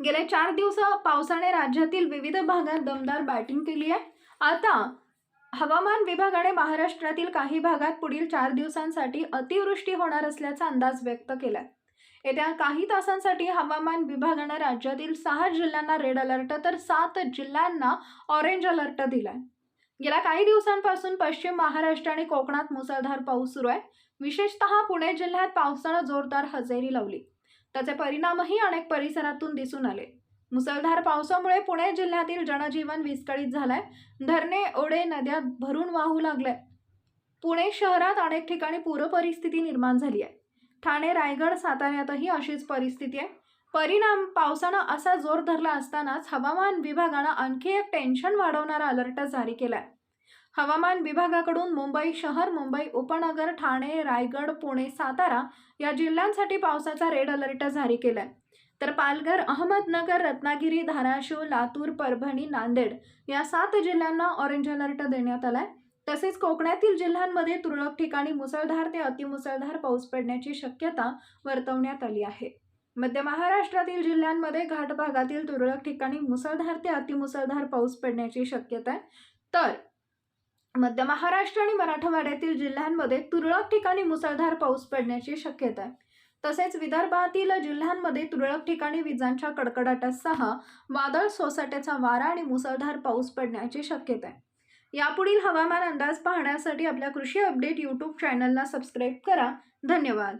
गेल्या चार दिवस पावसाने राज्यातील विविध भागात दमदार बॅटिंग केली आहे. आता हवामान विभागाने महाराष्ट्रातील काही भागात पुढील चार दिवसांसाठी अतिवृष्टी होणार असल्याचा अंदाज व्यक्त केला येत्या काही तासांसाठी हवामान विभागानं राज्यातील सहा जिल्ह्यांना रेड अलर्ट तर सात जिल्ह्यांना ऑरेंज अलर्ट दिलाय. गेल्या काही दिवसांपासून पश्चिम महाराष्ट्र आणि कोकणात मुसळधार पाऊस सुरू आहे. विशेषतः पुणे जिल्ह्यात पावसानं जोरदार हजेरी लावली. त्याचे परिणामही अनेक परिसरातून दिसून आले. मुसळधार पावसामुळे पुणे जिल्ह्यातील जनजीवन विस्कळीत झालंय. धरणे ओढे नद्या भरून वाहू लागले पुणे शहरात अनेक ठिकाणी पूरपरिस्थिती निर्माण झाली आहे. ठाणे रायगड साताऱ्यातही अशीच परिस्थिती आहे. परिणाम पावसानं असा जोर धरला असतानाच हवामान विभागानं आणखी एक टेन्शन वाढवणारा अलर्ट जारी केला आहे हवामान विभागाकडून मुंबई शहर मुंबई उपनगर ठाणे रायगड पुणे सातारा या जिल्ह्यांसाठी पावसाचा रेड अलर्ट जारी केला आहे तर पालघर अहमदनगर रत्नागिरी धाराशिव लातूर परभणी नांदेड या सात जिल्ह्यांना ऑरेंज अलर्ट देण्यात आलाय. तसेच कोकणातील जिल्ह्यांमध्ये तुरळक ठिकाणी मुसळधार ते अतिमुसळधार पाऊस पडण्याची शक्यता वर्तवण्यात आली आहे. मध्य महाराष्ट्रातील जिल्ह्यांमध्ये घाट भागातील तुरळक ठिकाणी मुसळधार ते अतिमुसळधार पाऊस पडण्याची शक्यता आहे. तर मध्य महाराष्ट्र आणि मराठवाड्यातील जिल्ह्यांमध्ये तुरळक ठिकाणी मुसळधार पाऊस पडण्याची शक्यता आहे. तसेच विदर्भातील जिल्ह्यांमध्ये तुरळक ठिकाणी विजांच्या कडकडाटासह वादळ सोसाट्याचा वारा आणि मुसळधार पाऊस पडण्याची शक्यता आहे. यापुढील हवामान अंदाज पाहण्यासाठी आपल्या कृषी अपडेट यूट्यूब चॅनलला सबस्क्राईब करा. धन्यवाद.